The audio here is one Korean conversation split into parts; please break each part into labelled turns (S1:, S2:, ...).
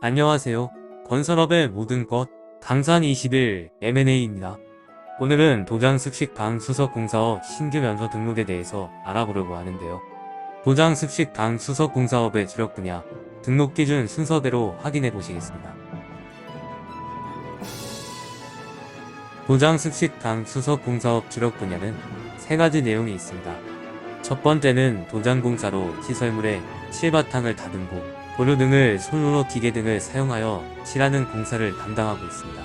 S1: 안녕하세요. 건설업의 모든 것 강산 20일 M&A입니다. 오늘은 도장 습식 방 수석 공사업 신규 면허 등록에 대해서 알아보려고 하는데요. 도장 습식 방 수석 공사업의 주력 분야 등록 기준 순서대로 확인해 보시겠습니다. 도장 습식 방 수석 공사업 주력 분야는 세 가지 내용이 있습니다. 첫 번째는 도장 공사로 시설물에 칠바탕을 다듬고 보류 등을 손으로 기계 등을 사용하여 칠하는 공사를 담당하고 있습니다.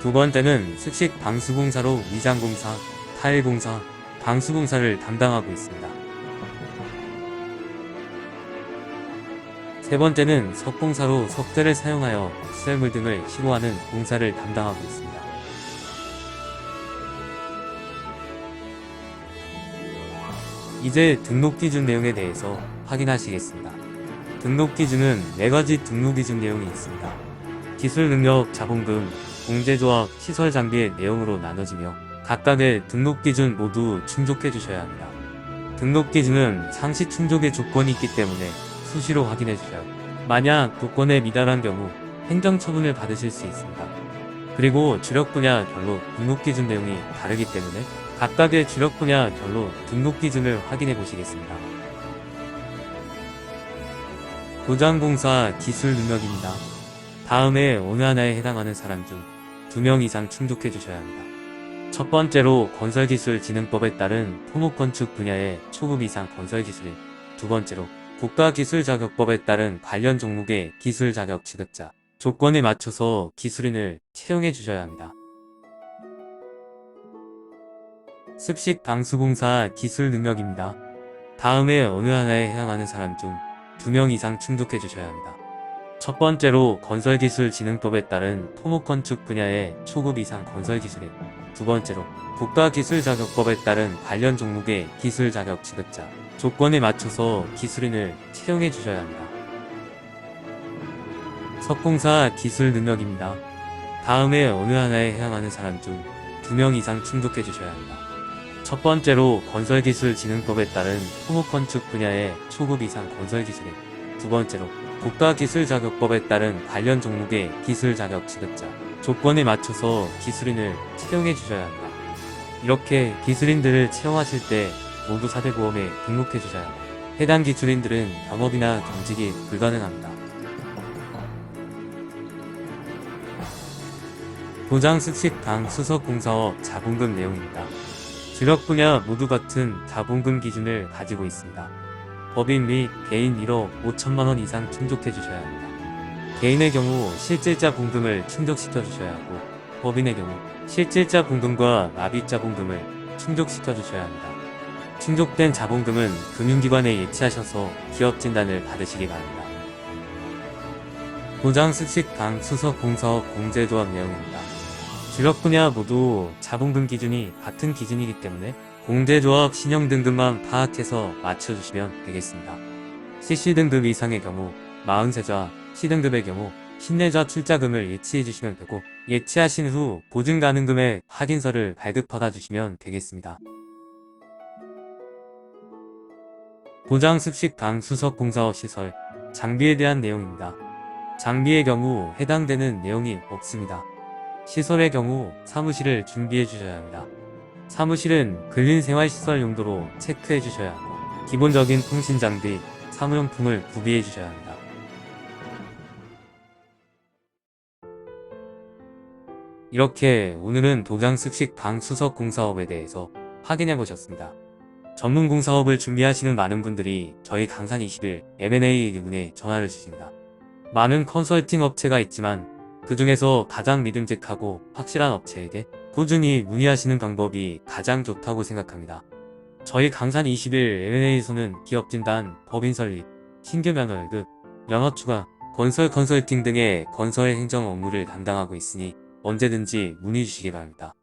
S1: 두 번째는 습식 방수공사로 위장공사, 타일공사, 방수공사를 담당하고 있습니다. 세 번째는 석공사로 석재를 사용하여 시설물 등을 시공하는 공사를 담당하고 있습니다. 이제 등록 기준 내용에 대해서 확인하시겠습니다. 등록 기준은 4가지 등록 기준 내용이 있습니다. 기술 능력, 자본금, 공제조합, 시설 장비의 내용으로 나눠지며 각각의 등록 기준 모두 충족해 주셔야 합니다. 등록 기준은 상시 충족의 조건이 있기 때문에 수시로 확인해 합니다. 만약 조건에 미달한 경우 행정 처분을 받으실 수 있습니다. 그리고 주력 분야별로 등록 기준 내용이 다르기 때문에 각각의 주력 분야별로 등록 기준을 확인해 보시겠습니다. 도장공사 기술 능력입니다. 다음에 어느 하나에 해당하는 사람 중 2명 이상 충족해 주셔야 합니다. 첫 번째로 건설기술진흥법에 따른 토목건축 분야의 초급 이상 건설기술인 두 번째로 국가기술자격법에 따른 관련 종목의 기술자격 취득자 조건에 맞춰서 기술인을 채용해 주셔야 합니다. 습식 방수공사 기술 능력입니다. 다음에 어느 하나에 해당하는 사람 중 2명 이상 충족해 주셔야 합니다. 첫 번째로 건설기술진흥법에 따른 토목건축 분야의 초급 이상 건설기술인 두 번째로 국가기술자격법에 따른 관련 종목의 기술자격 취득자 조건에 맞춰서 기술인을 채용해 주셔야 합니다. 석공사 기술 능력입니다. 다음에 어느 하나에 해당하는 사람 중 2명 이상 충족해 주셔야 합니다. 첫 번째로 건설기술진흥법에 따른 토목 건축 분야의 초급 이상 건설기술인 두 번째로 국가기술자격법에 따른 관련 종목의 기술자격 취득자 조건에 맞춰서 기술인을 채용해 주셔야 합니다. 이렇게 기술인들을 채용하실 때 모두 4대 보험에 등록해 주셔야 합니다. 해당 기술인들은 영업이나 경직이 불가능합니다. 도장 습식 당 수석 공사업 자본금 내용입니다. 주력 분야 모두 같은 자본금 기준을 가지고 있습니다. 법인 및 개인 1억 5천만원 이상 충족해 주셔야 합니다. 개인의 경우 실질자 봉금을 충족시켜 주셔야 하고 법인의 경우 실질자 봉금과 납입자 봉금을 충족시켜 주셔야 합니다. 충족된 자본금은 금융기관에 예치하셔서 기업 진단을 받으시기 바랍니다. 도장 습식 당 수석 공사업 공제조합 내용입니다. 주력 분야 모두 자본금 기준이 같은 기준이기 때문에 공제 조합 신용 등급만 파악해서 맞춰주시면 되겠습니다. CC 등급 이상의 경우 43자, C등급의 경우 10내자 출자금을 예치해 주시면 되고 예치하신 후 보증 가능금의 확인서를 발급 받아 주시면 되겠습니다. 보장 습식 방 수석 공사업 시설 장비에 대한 내용입니다. 장비의 경우 해당되는 내용이 없습니다. 시설의 경우 사무실을 준비해 주셔야 합니다. 사무실은 근린생활시설 용도로 체크해 주셔야 하고 기본적인 통신 장비, 사무용품을 구비해 주셔야 합니다. 이렇게 오늘은 도장 습식 방 수석 공사업에 대해서 확인해 보셨습니다. 전문 공사업을 준비하시는 많은 분들이 저희 강산 20일 M&A 문에 전화를 주십니다. 많은 컨설팅 업체가 있지만 그 중에서 가장 믿음직하고 확실한 업체에게 꾸준히 문의하시는 방법이 가장 좋다고 생각합니다. 저희 강산 20일 M&A에서는 기업 진단, 법인 설립, 신규 면허 월급, 면허 추가, 건설 컨설팅 등의 건설 행정 업무를 담당하고 있으니 언제든지 문의 주시기 바랍니다.